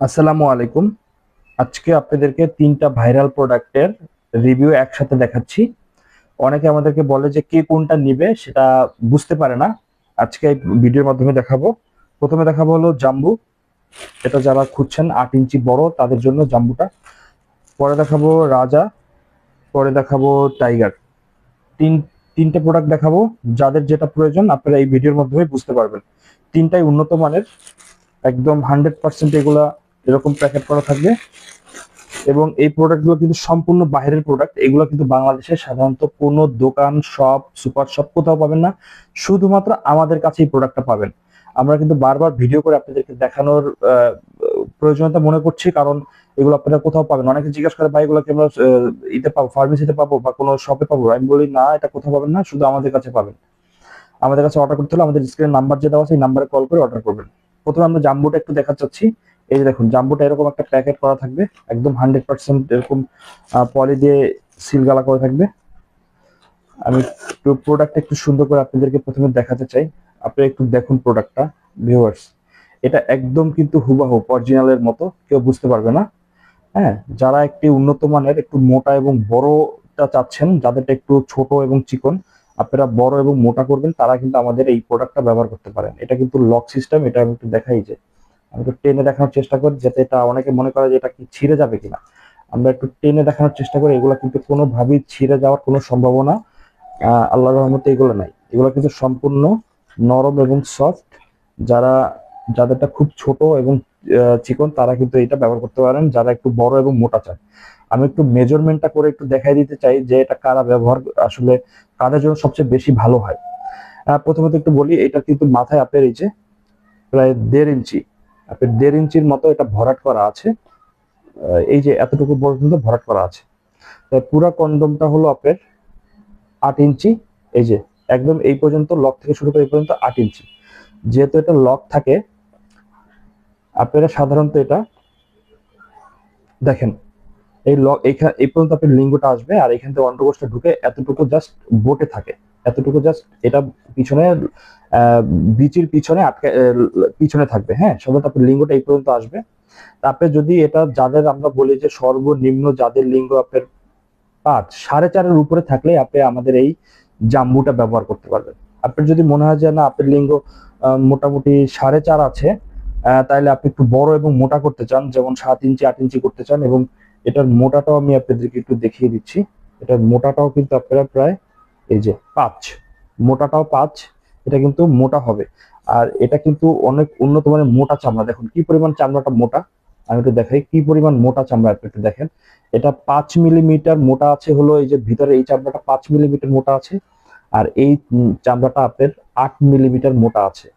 আসসালামু আলাইকুম। আজকে আপনাদেরকে তিনটা ভাইরাল প্রোডাক্টের রিভিউ একসাথে দেখাচ্ছি। অনেকে আমাদেরকে বলে যে কে কোনটা নিবে সেটা বুঝতে পারে না। আজকে এই ভিডিওর মাধ্যমে দেখাবো। প্রথমে দেখাবো হলো জাম্বু। এটা যারা খুঁজছেন আট ইঞ্চি বড়, তাদের জন্য জাম্বুটা। পরে দেখাবো রাজা, পরে দেখাবো টাইগার। তিন, তিনটে প্রোডাক্ট দেখাবো। যাদের যেটা প্রয়োজন আপনারা এই ভিডিওর মাধ্যমে বুঝতে পারবেন। তিনটাই উন্নত মানের। একদম হান্ড্রেড পার্সেন্ট এগুলা এরকম প্যাকেট করা থাকবে। এবং এই প্রোডাক্টগুলো কিন্তু সম্পূর্ণ বাইরের প্রোডাক্ট এগুলো কিন্তু বাংলাদেশে সাধারণত কোনো দোকান শপ সুপার শপ কোথাও পাবেন না। শুধুমাত্র আমাদের কাছে এই প্রোডাক্টটা পাবেন। আমরা কিন্তু বারবার ভিডিও করে আপনাদেরকে দেখানোর প্রয়োজনীয়তা মনে করছি। কারণ এগুলো আপনারা কোথাও পাবেন অনেকে জিজ্ঞাসা করে, ভাই, এগুলো কি আমরা ইতে পাবো ফার্মেসিতে পাবো বা কোনো শপে পাবো? আমি বলি, না, এটা কোথাও পাবেন না। শুধু আমাদের কাছে পাবেন। আমাদের কাছে অর্ডার করতে হলে আমাদের স্ক্রিনে নাম্বার যে দেওয়া এই নাম্বারে কল করে অর্ডার করবেন। প্রথমে আমরা জাম্বুটা একটু দেখা চাচ্ছি। এই যে দেখুন, জাম্বুটা এরকম একটা প্যাকেট করা থাকবে, একদম হান্ড্রেড পার্সেন্ট এরকম পলি দিয়ে সিল গালা করা থাকবে। আমি একটু প্রোডাক্ট একটু সুন্দর করে আপনাদেরকে প্রথমে দেখাতে চাই। আপনি একটু দেখুন প্রোডাক্টটা ভিউয়ার্স এটা একদম কিন্তু হুবাহু অরিজিনালের মতো, কেউ বুঝতে পারবে না। হ্যাঁ যারা একটি উন্নত মানের, একটু মোটা এবং বড়টা চাচ্ছেন, যাদেরটা একটু ছোট এবং চিকন, আপনারা বড় এবং মোটা করবেন, তারা কিন্তু আমাদের এই প্রোডাক্টটা ব্যবহার করতে পারেন। এটা কিন্তু লক সিস্টেম এটা আমি একটু দেখাই যে। আমি একটু টেনে দেখানোর চেষ্টা করি যাতে এটা অনেকে মনে করে যে এটা কি ছিঁড়ে যাবে কিনা। আমরা একটু টেনে দেখানোর চেষ্টা করি এগুলো কিন্তু কোনোভাবেই ছিঁড়ে যাওয়ার কোনো সম্ভাবনা আহ, আল্লাহর রহমতে এগুলো নাই। এগুলো কিন্তু সম্পূর্ণ নরম এবং সফট যারা যাদেরটা খুব ছোট এবং চিকন তারা কিন্তু এটা ব্যবহার করতে পারেন যারা একটু বড় এবং মোটা চায় আমি একটু মেজারমেন্টটা করে একটু দেখাই দিতে চাই যে এটা কারা ব্যবহার আসলে কাদের জন্য সবচেয়ে বেশি ভালো হয়। প্রথমত একটু বলি এটা কিন্তু মাথায় আপনার এই যে প্রায় দেড় ইঞ্চি। আপনার দেড় ইঞ্চির মতো এটা ভরাট করা আছে। এই যে এতটুকু পর্যন্ত ভরাট করা আছে। পুরা কন্ডমটা হলো আপনার আট ইঞ্চি। এই যে একদম এই পর্যন্ত লক থেকে শুরু করে এই পর্যন্ত আট ইঞ্চি। যেহেতু এটা লক থাকে, আপনারা সাধারণত এটা দেখেন, এই লক এইখানে এই পর্যন্ত আপনার লিঙ্গটা আসবে আর এখান থেকে অন্ডকোষটা ঢুকে এতটুকু জাস্ট বোটে থাকে। এতটুকু জাস্ট এটা পিছনে বিচির পিছনে আটকে পিছনে থাকবে হ্যাঁ? সাধারণত আপনার লিঙ্গটা এই পর্যন্ত আসবে। তারপরে যদি এটা যাদের আমরা বলি যে সর্বনিম্ন যাদের লিঙ্গ আপনার পাঁচ, সাড়ে চারের উপরে থাকলে আপনি আমাদের এই জাম্বুটা ব্যবহার করতে পারবেন। আপনার যদি মনে হয় যে না, আপনার লিঙ্গ মোটামুটি সাড়ে চার আছে তাহলে আপনি একটু বড় এবং মোটা করতে চান, যেমন সাত ইঞ্চি, আট ইঞ্চি করতে চান, এবং এটার মোটাটাও আমি আপনাদেরকে একটু দেখিয়ে দিচ্ছি। এটার মোটাটাও কিন্তু আপনারা প্রায় এই যে পাঁচ, মোটাটাও পাঁচ, এটা কিন্তু মোটা হবে। আর এটা কিন্তু অনেক উন্নত মানের মোটা চামড়া। দেখুন, কি পরিমাণ চামড়াটা মোটা? আমি একটু দেখাই, কি পরিমাণ মোটা চামড়া আপনি একটু দেখেন। এটা পাঁচ মিলিমিটার মোটা আছে হলো এই যে ভিতরে, এই চামড়াটা পাঁচ মিলিমিটার মোটা আছে। আর এই চামড়াটা আপনার আট মিলিমিটার মোটা আছে।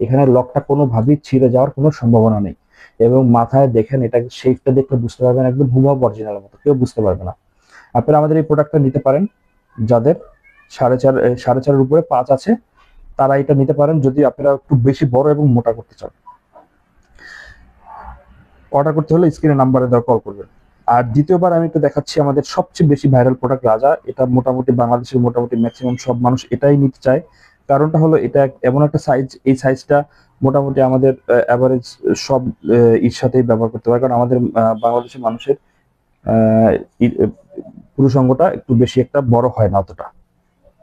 এখানে লকটা কোনোভাবেই ছিঁড়ে যাওয়ার কোনো সম্ভাবনা নেই। এবং মাথায় দেখেন, এটা শেপটা দেখলে বুঝতে পারবেন, একদম হুবহু অরিজিনালের মতো। কেউ বুঝতে পারবে না। আপনারা আমাদের এই প্রোডাক্টটা নিতে পারেন, যাদের সাড়ে চার সাড়ে চারের উপরে পাঁচ আছে, তারা এটা নিতে পারেন যদি আপনারা একটু বেশি বড় এবং মোটা করতে চান। অর্ডার করতে হলে স্ক্রিনে নাম্বারে দেওয়া কল করবেন। আর দ্বিতীয়বার আমি একটু দেখাচ্ছি আমাদের সবচেয়ে বেশি ভাইরাল প্রোডাক্ট রাজা, এটা মোটামুটি বাংলাদেশের মোটামুটি ম্যাক্সিমাম সব মানুষ এটাই নিতে চায়। কারণটা হলো এটা এমন একটা সাইজ এই সাইজটা মোটামুটি আমাদের অ্যাভারেজ সব ইর সাথেই ব্যবহার করতে পারে। কারণ আমাদের বাংলাদেশের মানুষের পুরুষ অঙ্গটা একটু বেশি একটা বড় হয় না অতটা।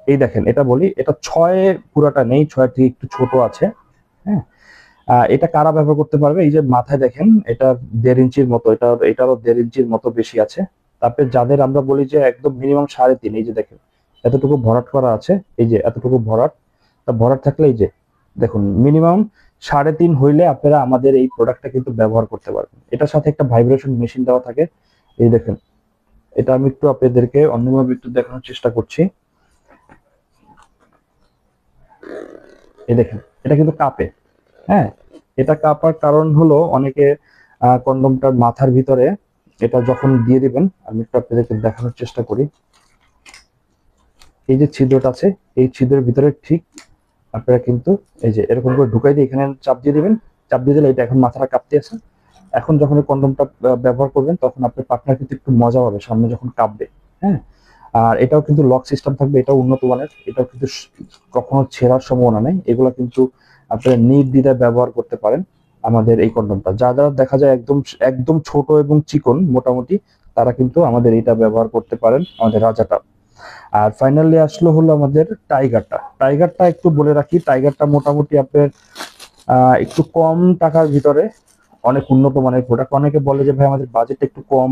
এই দেখেন, এটা বলি, এটা ছয় পুরাটা নেই ছয় থেকে একটু ছোট আছে হ্যাঁ? এটা কারা ব্যবহার করতে পারবে? এই যে মাথায় দেখেন, এটা দেড় ইঞ্চির মতো, এটা, এটারও দেড় ইঞ্চির মতো বেশি আছে। তারপরে যাদের আমরা বলি যে একদম মিনিমাম সাড়ে তিন, এই যে দেখেন, এতটুকু ভরাট করা আছে, এই যে এতটুকু ভরাট, তা ভরাট থাকলে এই যে, দেখুন মিনিমাম সাড়ে তিন হইলে আপনারা আমাদের এই প্রোডাক্টটা কিন্তু ব্যবহার করতে পারবেন। এটার সাথে একটা ভাইব্রেশন মেশিন দেওয়া থাকে, এই দেখেন, এটা আমি একটু আপনাদেরকে অন্যভাবে একটু দেখানোর চেষ্টা করছি। এই দেখেন, এটা কিন্তু কাঁপে। হ্যাঁ এটা কাঁপার কারণ হলো অনেকে কন্ডমটার মাথার ভিতরে এটা যখন দিয়ে দিবেন, আমি একটু আপনাদেরকে দেখানোর চেষ্টা করি। এই যে ছিদ্রটা আছে, এই ছিদ্রের ভিতরে ঠিক আপনারা কিন্তু এই যে এরকম করে ঢুকাই দিয়ে এখানে চাপ দিয়ে দিবেন। চাপ দিয়ে দিলে এটা এখন মাথাটা কাঁপতে আছে। এখন যখন কন্ডমটা ব্যবহার করবেন, তখন আপনার পার্টনার কিন্তু একটু মজা পাবে, সামনে যখন কাঁপবে। হ্যাঁ আর এটাও কিন্তু লক সিস্টেম থাকবে, এটাও উন্নত মানের, এটাও কিন্তু কখনো ছেঁড়ার সম্ভাবনা নেই, এগুলো কিন্তু আপনারা নির্দ্বিধায় ব্যবহার করতে পারেন আমাদের এই কন্ডমটা। যা যারা দেখা যায় একদম একদম ছোট এবং চিকন মোটামুটি, তারা কিন্তু আমাদের এটা ব্যবহার করতে পারেন আমাদের রাজাটা। আর ফাইনালি আসলো হলো আমাদের টাইগারটা টাইগারটা একটু বলে রাখি টাইগারটা মোটামুটি আপনার একটু কম টাকার ভিতরে অনেক উন্নত মানের প্রোডাক্ট অনেকে বলে যে, ভাই, আমাদের বাজেট একটু কম।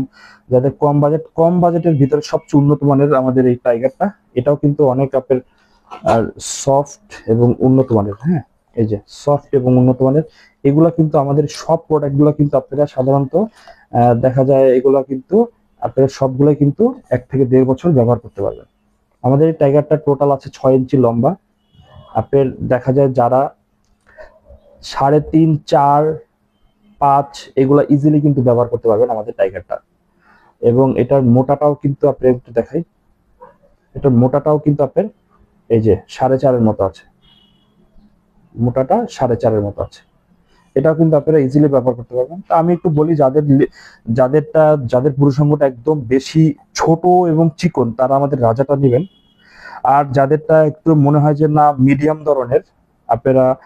যাদের কম বাজেট কম বাজেটের ভিতরে সবচেয়ে উন্নত মানের আমাদের এই টাইগারটা এটাও কিন্তু অনেক আপনার আর সফট এবং উন্নত মানের হ্যাঁ? এই যে সফট এবং উন্নত মানের, এগুলা কিন্তু আমাদের সব প্রোডাক্টগুলো কিন্তু আপনারা সাধারণত দেখা যায় এগুলা কিন্তু আপনারা সবগুলোই কিন্তু এক থেকে দেড় বছর ব্যবহার করতে পারবেন। আমাদের এই টাইগারটা টোটাল আছে ছয় ইঞ্চি লম্বা। আপনার দেখা যায় যারা সাড়ে তিন, চার পাঁচ এগুলা ইজিলি কিন্তু ব্যবহার করতে পারবেন আমাদের টাইগারটা এবং এটার মোটাটাও কিন্তু আপনি একটু দেখাই। এটার মোটাটাও কিন্তু আপনার এই যে সাড়ে চারের মতো আছে। মোটাটা সাড়ে চারের মতো আছে। এটাও কিন্তু আপনারা ইজিলি ব্যবহার করতে পারবেন। তা আমি একটু বলি, যাদের যাদেরটা, যাদের পুরুষাঙ্গটা একদম বেশি ছোট এবং চিকন, তারা আমাদের রাজাটা নেবেন। আর যাদেরটা একটু মনে হয় যে না মিডিয়াম ধরনের, আপনারা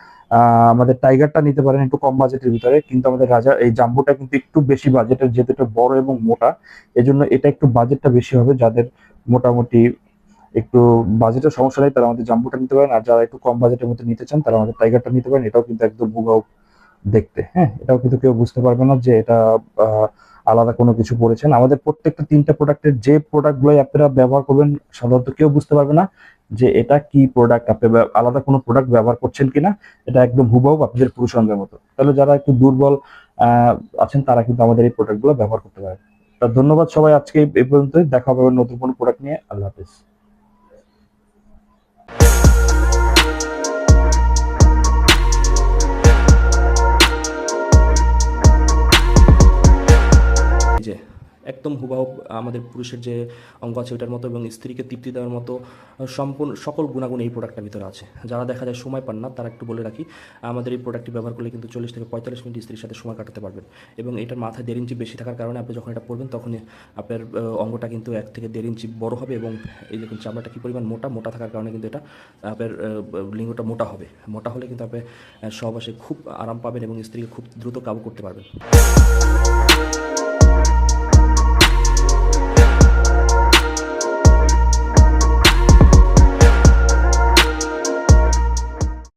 আমাদের টাইগারটা নিতে পারেন একটু কম বাজেটের ভিতরে, কিন্তু আমাদের রাজা, এই জাম্বুটা কিন্তু একটু বেশি বাজেটের যেহেতু এটা বড় এবং মোটা, এজন্য এটা একটু বাজেটটা বেশি হবে। যাদের মোটামুটি একটু বাজেটের সমস্যা নেই, তারা আমাদের জাম্বুটা নিতে পারেন, আর যারা একটু কম বাজেটের মধ্যে নিতে চান, তারা আমাদের টাইগারটা নিতে পারেন। এটাও কিন্তু একদম হুবাহু দেখতে হ্যাঁ? এটাও কিন্তু কেউ বুঝতে পারবে না যে এটা আলাদা কোনো কিছু পড়েছেন। আমাদের প্রত্যেকটা তিনটা প্রোডাক্টের যে প্রোডাক্টগুলোই আপনারা ব্যবহার করবেন, সাধারণত কেউ বুঝতে পারবে না। যে এটা কি প্রোডাক্ট আপনি আলাদা কোনো প্রোডাক্ট ব্যবহার করছেন কিনা, এটা একদম হুবহু আপনাদের পুরুষঙ্গের মতো। তাহলে যারা একটু দুর্বল আছেন, তারা কিন্তু আমাদের এই প্রোডাক্টগুলো ব্যবহার করতে পারে ধন্যবাদ সবাই আজকে এই- পর্যন্ত দেখা হবে নতুন কোনো প্রোডাক্ট নিয়ে। আল্লাহ হাফিজ। একদম হুবাহু, আমাদের পুরুষের যে অঙ্গ আছে ওইটার মতো এবং স্ত্রীকে তৃপ্তি দেওয়ার মতো সম্পূর্ণ সকল গুণাগুণ এই প্রোডাক্টটার ভিতরে আছে। যারা দেখা যায় সময় পান না, তারা একটু বলে রাখি, আমাদের এই প্রোডাক্টটি ব্যবহার করলে কিন্তু চল্লিশ থেকে পঁয়তাল্লিশ মিনিট স্ত্রীর সাথে সময় কাটাতে পারবেন এবং এটার মাথায় দেড় ইঞ্চি বেশি থাকার কারণে আপনি যখন এটা পরবেন তখন আপনার অঙ্গটা কিন্তু এক থেকে দেড় ইঞ্চি বড় হবে এবং এই দেখুন চামড়াটা কী পরিমাণ মোটা মোটা থাকার কারণে কিন্তু এটা আপনার লিঙ্গটা মোটা হবে। মোটা হলে কিন্তু আপনি সহবাসে খুব আরাম পাবেন এবং স্ত্রীকে খুব দ্রুত কাবু করতে পারবেন।